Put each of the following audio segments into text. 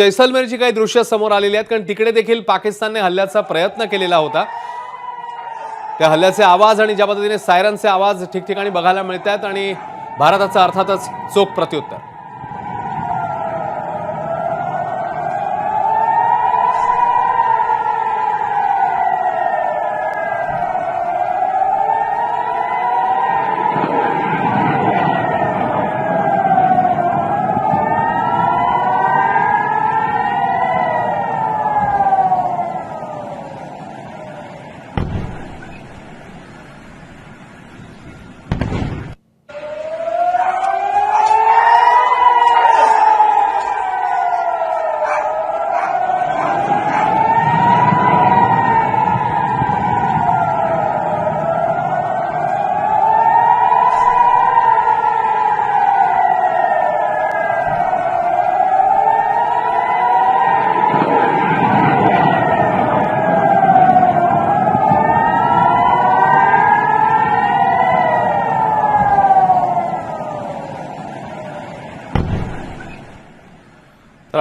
जैसलमेरची काही दृश्य समोर आलेली आहेत कारण तिकडे देखील पाकिस्तानने हल्ल्याचा प्रयत्न केलेला होता. त्या हल्ल्याचे आवाज आणि ज्या पद्धतीने सायरनचे आवाज ठिकठिकाणी बघायला मिळत आहेत आणि भारताचं अर्थातच चोख प्रत्युत्तर.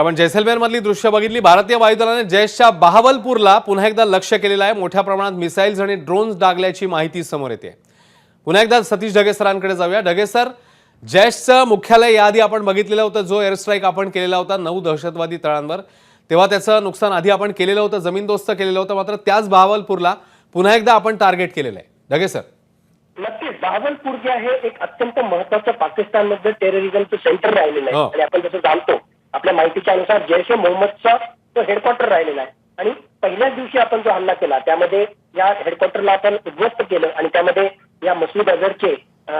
आपण जैसलमेरमधली दृश्य बघितली. भारतीय वायुदलाने जैशच्या बहावलपूरला पुन्हा एकदा लक्ष केलेलं आहे. मोठ्या प्रमाणात मिसाईल्स आणि ड्रोन्स डागल्याची माहिती समोर येते. पुन्हा एकदा सतीश ढगे सरांकडे जाऊया. ढगे सर जैशचं मुख्यालय याआधी आपण बघितलेलं होतं. जो एअर स्ट्राईक आपण केलेला होता नऊ दहशतवादी तळांवर. तेव्हा त्याचं नुकसान आधी आपण केलेलं होतं. जमीनदोस्त केलेलं होतं. मात्र त्याच बहावलपूरला पुन्हा एकदा आपण टार्गेट केलेलं आहे. ढगे सर. नक्कीच. बहावलपूर जे आहे एक अत्यंत महत्वाचं पाकिस्तानमध्ये टेररिझमचं सेंटर राहिलेलं हो. आहे आणि आपण जसं जाणतो आपल्या माहितीच्या अनुसार जैश ए मोहम्मदचा तो हेडक्वार्टर राहिलेला आहे. आणि पहिल्याच दिवशी आपण जो हल्ला केला त्यामध्ये या हेडक्वार्टरला आपण उद्ध्वस्त केलं आणि त्यामध्ये या मसूद अझरचे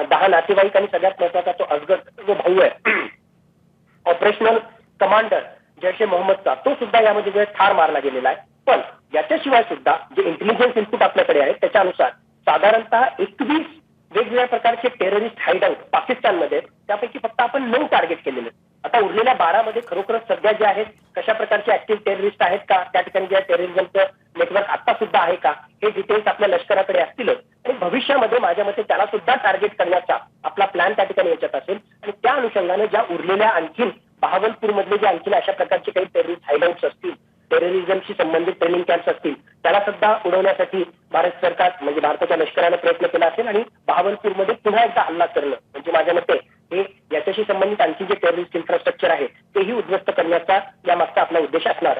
दहा नातेवाईक आणि सगळ्यात महत्त्वाचा तो अजगर जो भाऊ आहे. ऑपरेशनल कमांडर जैश ए मोहम्मदचा तो सुद्धा यामध्ये जो ठार मारला गेलेला आहे. पण याच्याशिवाय सुद्धा जे इंटेलिजन्स इनपुट आपल्याकडे आहे त्याच्यानुसार साधारणतः एकवीस वेगवेगळ्या प्रकारचे टेररिस्ट हाईडआउट पाकिस्तानमध्ये त्यापैकी फक्त आपण नऊ टार्गेट केलेले. आता उरलेल्या बारामध्ये खरोखरच सध्या जे आहेत कशा प्रकारचे ऍक्टिव्ह टेररिस्ट आहेत का? त्या ठिकाणी ज्या टेररिझमचं नेटवर्क आता सुद्धा आहे का? हे डिटेल्स आपल्या लष्कराकडे असतीलच. आणि भविष्यामध्ये माझ्या मते त्याला सुद्धा टार्गेट करण्याचा आपला प्लॅन त्या ठिकाणी याच्यात असेल. आणि त्या अनुषंगाने ज्या उरलेल्या आणखीन बहावलपूरमधले जे आणखीन अशा प्रकारचे काही टेररिस्ट हायलाउट्स असतील टेररिझमशी संबंधित ट्रेनिंग कॅम्प्स असतील त्याला सुद्धा उडवण्यासाठी भारत सरकार म्हणजे भारताच्या लष्करानं प्रयत्न केला असेल आणि बहावलपूरमध्ये पुन्हा एकदा हल्ला करणं म्हणजे माझ्या मते त्याच्याशी संबंधित आणखी जे टेररिस्ट इन्फ्रास्ट्रक्चर आहे तेही उद्ध्वस्त करण्याचा यामागचा आपला उद्देश असणार.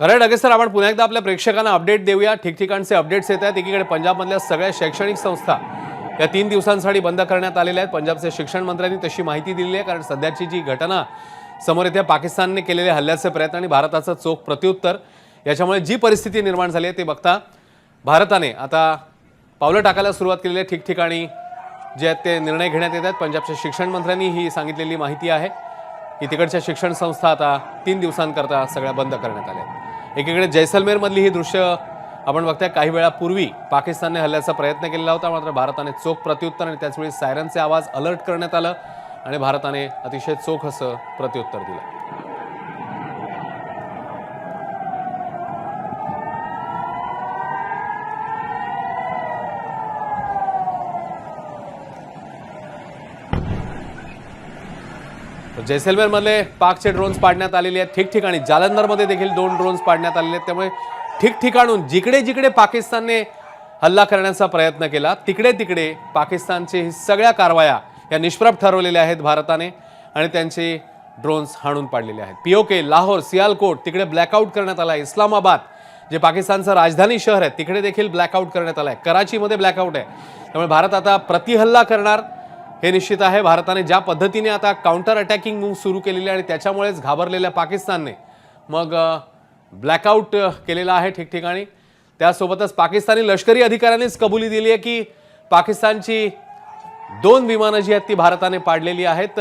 खरं ढगे सर आपण पुन्हा एकदा आपल्या प्रेक्षकांना अपडेट देऊया. ठिकठिकाणचे अपडेट्स येत आहेत. एकीकडे पंजाबमधल्या सगळ्या शैक्षणिक संस्था या तीन दिवसांसाठी बंद करण्यात आलेल्या आहेत. पंजाबचे शिक्षण मंत्र्यांनी तशी माहिती दिली आहे कारण सध्याची जी घटना समोर येते पाकिस्तानने केलेले हल्ल्याचे प्रयत्न आणि भारताचं चोख प्रत्युत्तर याच्यामुळे जी परिस्थिती निर्माण झाली आहे ते बघता भारताने आता पावलं टाकायला सुरुवात केलेली आहे ठिकठिकाणी. जे आहेत ते निर्णय घेण्यात येतात. पंजाबच्या शिक्षण मंत्र्यांनी ही सांगितलेली माहिती आहे की तिकडच्या शिक्षण संस्था आता तीन दिवसांकरता सगळ्या बंद करण्यात आल्या आहेत. एकीकडे जैसलमेरमधली ही दृश्य आपण बघताय काही वेळापूर्वी पाकिस्तानने हल्ल्याचा प्रयत्न केलेला होता मात्र भारताने चोख प्रत्युत्तर आणि त्याचवेळी सायरनचे आवाज अलर्ट करण्यात आलं आणि भारताने अतिशय चोख असं प्रत्युत्तर दिलं. जैसलमेरमधले पाकचे ड्रोन्स पाडण्यात आलेले आहेत. ठिकठिकाणी जालंधरमध्ये देखील दोन ड्रोन्स पाडण्यात आलेले आहेत. त्यामुळे ठिकठिकाणून जिकडे जिकडे पाकिस्तानने हल्ला करण्याचा प्रयत्न केला तिकडे तिकडे पाकिस्तानचे ही सगळ्या कारवाया या निष्प्रभ ठरवलेल्या आहेत भारताने आणि त्यांचे ड्रोन्स हाणून पाडलेले आहेत. पीओके लाहोर सियालकोट तिकडे ब्लॅकआउट करण्यात आला आहे. इस्लामाबाद जे पाकिस्तानचं राजधानी शहर आहे तिकडे देखील ब्लॅकआउट करण्यात आलं आहे. कराचीमध्ये ब्लॅकआउट आहे. त्यामुळे भारत आता प्रतिहल्ला करणार. हे निश्चित आहे भारताने ज्या पद्धतीने आता काउंटर अटॅकिंग मूव्ह सुरू केलेली आहे आणि त्याच्यामुळेच घाबरलेल्या पाकिस्तानने मग ब्लॅकआउट केलेला आहे ठिकठिकाणी. त्यासोबतच पाकिस्तानी लष्करी अधिकाऱ्यांनीच कबुली दिली आहे की पाकिस्तानची दोन विमानं जी आहेत ती भारताने पाडलेली आहेत.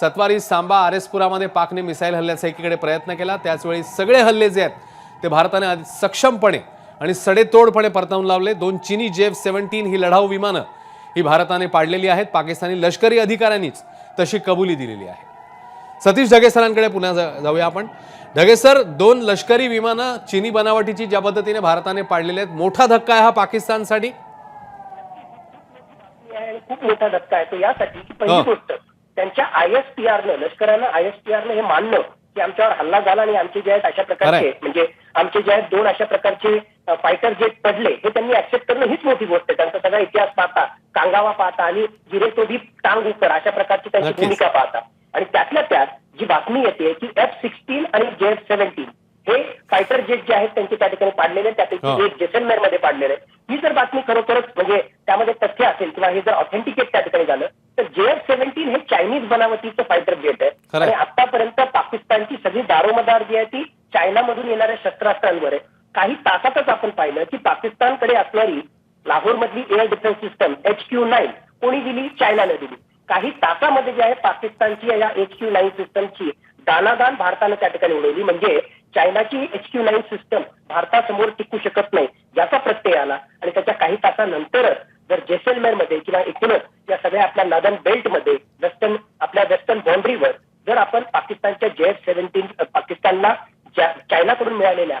सत्वारी सांबा आर पाकने मिसाईल हल्ल्याचा एकीकडे प्रयत्न केला. त्याचवेळी सगळे हल्ले जे आहेत ते भारताने सक्षमपणे आणि सडेतोडपणे परतवून लावले. दोन चिनी जेफ सेव्हन्टीन ही लढाऊ विमानं ही भारताने पाडलेली आहेत. पाकिस्तानी लष्करी अधिकाऱ्यांनीच तशी कबुली दिलेली आहे. सतीश ढगे सरांकडे पुन्हा जाऊया आपण. ढगे सर दोन लष्करी विमानं चिनी बनावटीची ज्या पद्धतीने भारताने पाडलेली आहेत मोठा धक्का आहे हा पाकिस्तानसाठी? खूप मोठा धक्का आहे. तो यासाठी की पहिली. गोष्ट त्यांच्या आय एस पी आरनं लष्करानं आय एस पी आरनं हे मानलं की आमच्यावर हल्ला झाला आणि आमचे जे आहेत अशा प्रकारचे. म्हणजे आमचे जे आहेत दोन अशा प्रकारचे फायटर जेट पडले हे त्यांनी ऍक्सेप्ट करणं हीच मोठी गोष्ट आहे त्यांचा सगळा इतिहास पाहता कांगावा पाहता आणि जिरे तो भी टांग उपर अशा प्रकारची त्यांची. भूमिका पाहता आणि त्यातल्या त्यात जी बातमी येते की एफ सिक्स्टीन आणि जे एफ सेव्हन्टीन हे फायटर जेट जे आहेत त्यांचे त्या ठिकाणी पाडलेले आहेत. हो. त्यापैकी एक जेसलमेरमध्ये पाडलेलं ही जर बातमी खरोखरच म्हणजे त्यामध्ये तथ्य असेल किंवा हे जर ऑथेंटिकेट त्या ठिकाणी झालं तर जे एफ सेव्हन्टीन हे चायनीज बनावटीचं फायटर जेट आहे. आणि आतापर्यंत पाकिस्तानची सगळी दारोमदार जी आहे ती चायनामधून येणाऱ्या शस्त्रास्त्रांवर आहे काही तासातच आपण पाहिलं की पाकिस्तानकडे असणारी लाहोरमधली air defence system H Q nine कोणी दिली? चायनाने दिली. काही तासामध्ये जे आहे पाकिस्तानची या एच क्यू नाईन सिस्टमची दानादान भारतानं त्या ठिकाणी उडवली. म्हणजे चायनाची एच क्यू नाईन सिस्टम भारतासमोर टिकू शकत नाही याचा प्रत्यय आला. आणि त्याच्या काही तासानंतरच जर जेसलमेरमध्ये किंवा एकूणच या सगळ्या आपल्या नदन बेल्टमध्ये वेस्टर्न आपल्या वेस्टर्न बाउंड्रीवर जर आपण पाकिस्तानच्या जे एफ सेव्हन्टीन पाकिस्तानला चायनाकडून मिळालेल्या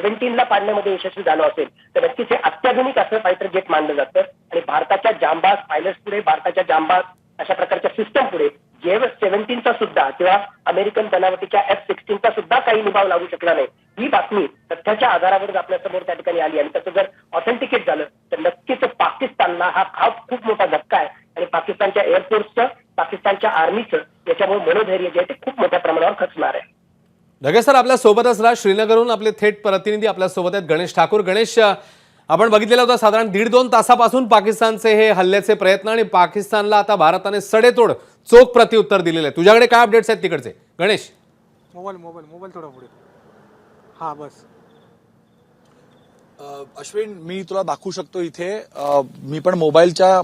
सेव्हन्टीनला पाडण्यामध्ये यशस्वी झालो असेल तर नक्कीच हे अत्याधुनिक असं फायटर जेट मानलं जातं. आणि भारताच्या जांबाज पायलट पुढे भारताच्या जांबाज अशा प्रकारच्या सिस्टम पुढे जे सेव्हन्टीनचा सुद्धा किंवा अमेरिकन बनावटीच्या एफ सिक्स्टीनचा सुद्धा काही निभाव लागू शकला नाही ही बातमी तथ्याच्या आधारावर आपल्यासमोर त्या ठिकाणी आली आणि त्याचं जर ऑथेंटिकेट झालं तर नक्कीच पाकिस्तानला हा खास खूप मोठा धक्का आहे. आणि पाकिस्तानच्या एअरफोर्सचं पाकिस्तानच्या आर्मीचं याच्यामुळे मनोधैर्य जे आहे ते खूप मोठ्या प्रमाणावर खचणार आहे. लगेच सर आपल्यासोबत असला श्रीनगरहून आपले थेट प्रतिनिधी आपल्यासोबत आहेत. गणेश ठाकूर. गणेश आपण बघितलेला होता साधारण दीड दोन तासापासून पाकिस्तानचे हे हल्ल्याचे प्रयत्न आणि पाकिस्तानला आता भारताने सडेतोड चोख प्रत्युत्तर दिलेलं आहे. तुझ्याकडे काय अपडेट्स आहेत तिकडचे? गणेश. मोबाईल मोबाईल मोबाईल थोडा पुढे. हां बस. अश्विन मी तुला दाखवू शकतो इथे मी पण मोबाईलच्या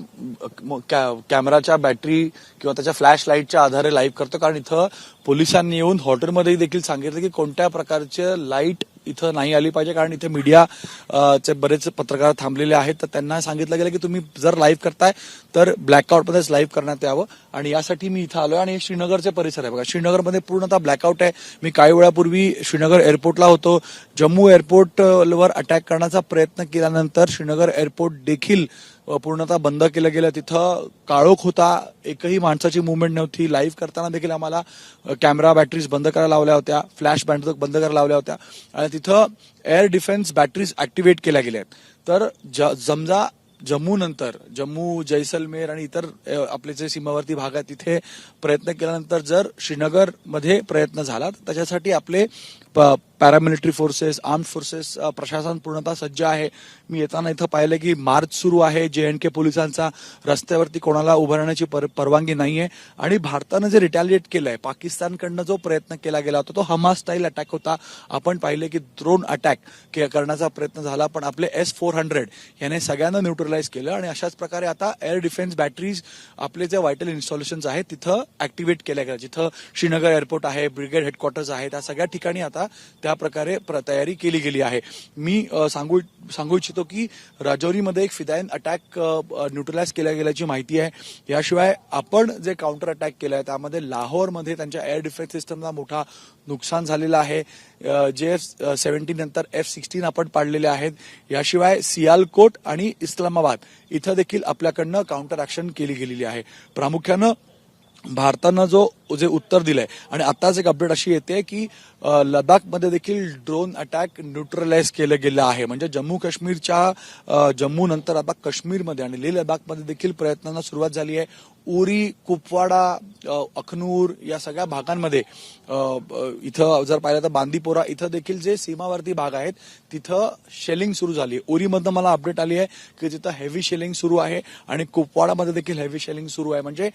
कॅ- कॅमेराच्या बॅटरी किंवा त्याच्या फ्लॅश लाईटच्या आधारे लाईव्ह करतो. कारण इथं पोलिसांनी येऊन हॉटेलमध्ये देखील सांगितलं की कोणत्या प्रकारचे लाइट इथं नाही आली पाहिजे कारण इथे मीडिया चे बरेच पत्रकार थांबलेले आहेत. तर त्यांना सांगितलं गेलं की तुम्ही जर लाईव्ह करताय तर ब्लॅकआउटमध्येच लाईव्ह करण्यात यावं. आणि यासाठी मी इथं आलोय. आणि हे श्रीनगरचे परिसर आहे. बघा श्रीनगरमध्ये पूर्णतः ब्लॅकआउट आहे. मी काही वेळापूर्वी श्रीनगर एअरपोर्टला होतो. जम्मू एअरपोर्टवर अटॅक करण्याचा प्रयत्न केल्यानंतर श्रीनगर एअरपोर्ट देखील पूर्णतः बंद केलं गेलं. तिथं काळोख होता. एकही माणसाची मुवमेंट नव्हती. लाईव्ह करताना देखील आम्हाला कॅमेरा बॅटरीज बंद करायला लावल्या होत्या. फ्लॅश बँड बंद करायला लावल्या होत्या. आणि तिथं एअर डिफेन्स बॅटरीज ऍक्टिव्हेट केल्या गेल्या आहेत. तर ज- समजा जम्मू नंतर जम्मू जैसलमेर आणि इतर आपले जे सीमावर्ती भाग आहेत तिथे प्रयत्न केल्यानंतर जर श्रीनगरमध्ये प्रयत्न झाला तर त्याच्यासाठी आपले पॅरामिलिटरी फोर्सेस आर्म फोर्सेस प्रशासन पूर्णतः सज्ज आहे. मी येताना इथं पाहिलं की मार्च सुरू आहे. जे एन के पोलिसांचा रस्त्यावरती कोणाला उभं राहण्याची पर- परवानगी नाहीये. आणि भारतानं जे रिटॅलिएट केलंय पाकिस्तानकडनं जो प्रयत्न केला गेला होता तो हमास स्टाईल अटॅक होता. आपण पाहिले की ड्रोन अटॅक करण्याचा प्रयत्न झाला पण आपले एस फोर हंड्रेड याने सगळ्यांना न्यूट्रलाइज केलं आणि अशाच प्रकारे आता एअर डिफेन्स बॅटरीज आपले जे व्हायटल इन्स्टॉलेशन आहेत तिथं ऍक्टिव्हेट केल्या गेल्या. जिथं श्रीनगर एअरपोर्ट आहे ब्रिगेड हेडक्वार्टर्स आहे त्या सगळ्या ठिकाणी आता त्या प्रकारे प्र- तयारी केली गेली आहे. मी सांगू सांगू इच्छितो की राजौरीमध्ये एक फिदायन अटॅक न्यूट्रलाइज केल्या गेल्याची माहिती आहे. याशिवाय आपण जे काउंटर अटॅक केलं आहे त्यामध्ये लाहोरमध्ये त्यांच्या एअर डिफेन्स सिस्टमला मोठा नुकसान झालेलं आहे. जे एफ सेव्हन्टीन नंतर एफ सिक्स्टीन आपण पाडलेले आहेत. याशिवाय सियालकोट आणि इस्लामाबाद इथं देखील आपल्याकडनं काउंटर ऍक्शन केली गेलेली आहे. प्रामुख्यानं भारतानं जो जे उत्तर दिलंय आणि आताच एक अपडेट अशी येते की लडाखमध्ये देखील ड्रोन अटॅक न्यूट्रलाइज केलं गेलं आहे. म्हणजे जम्मू काश्मीरच्या जम्मू नंतर आता काश्मीरमध्ये आणि लेह लडाखमध्ये देखील प्रयत्नांना सुरुवात झाली आहे. उरी कुपवाडा अखनूर या सगळ्या भागांमध्ये इथं जर पाहिलं तर बांदीपोरा इथं देखील जे सीमावर्ती भाग आहेत तिथं शेलिंग सुरू झाली. आहे उरीमधनं मला अपडेट आली आहे की तिथं हेवी शेलिंग सुरू आहे आणि कुपवाडामध्ये देखील हेवी शेलिंग सुरू आहे. म्हणजे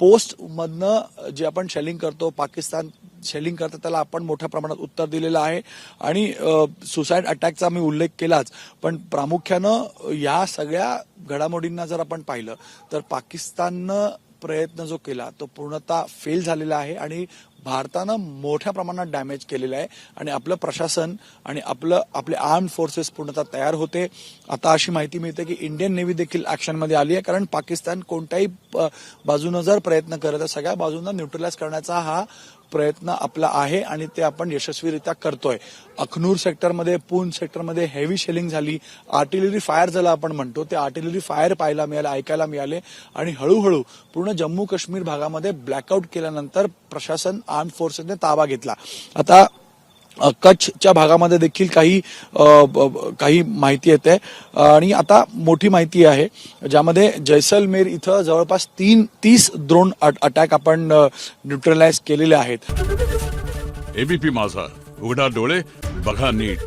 पोस्ट मधनं जे आपण शेलिंग करतो पाकिस्तान शेलिंग करतं त्याला आपण मोठ्या प्रमाणात उत्तर दिलेलं आहे. आणि सुसाईड अटॅकचा मी उल्लेख केलाच. पण प्रामुख्यानं या सगळ्या घडामोडींना जर आपण पाहिलं तर पाकिस्ताननं प्रयत्न जो केला तो पूर्णतः फेल झालेला आहे. आणि भारतानं मोठ्या प्रमाणात डॅमेज केलेलं आहे आणि आपलं प्रशासन आणि आपलं आपले आर्म फोर्सेस पूर्णतः तयार होते. आता अशी माहिती मिळते की इंडियन नेव्ही देखील ऍक्शनमध्ये आली आहे कारण पाकिस्तान कोणत्याही बाजूनं जर प्रयत्न करत आहे सगळ्या बाजूंना न्यूट्रलाइज करण्याचा हा प्रयत्न आपला आहे आणि ते आपण यशस्वीरित्या करतोय. अखनूर सेक्टरमध्ये पून सेक्टरमध्ये हेवी शेलिंग झाली. आर्टिलरी फायर झाला आपण म्हणतो ते आर्टिलरी फायर पाहायला मिळाले ऐकायला मिळाले. आणि हळूहळू पूर्ण जम्मू काश्मीर भागामध्ये ब्लॅकआउट केल्यानंतर प्रशासन आर्म फोर्सेसने ताबा घेतला. आता कच्छच्या भागामध्ये देखील काही ब- काही माहिती येते. आणि आता मोठी माहिती आहे ज्यामध्ये जैसलमेर इथं जवळपास तीन तीस द्रोण अटॅक आपण न्यूट्रलाइज केलेले आहेत. एबीपी माझा उघडा डोळे बघा नीट.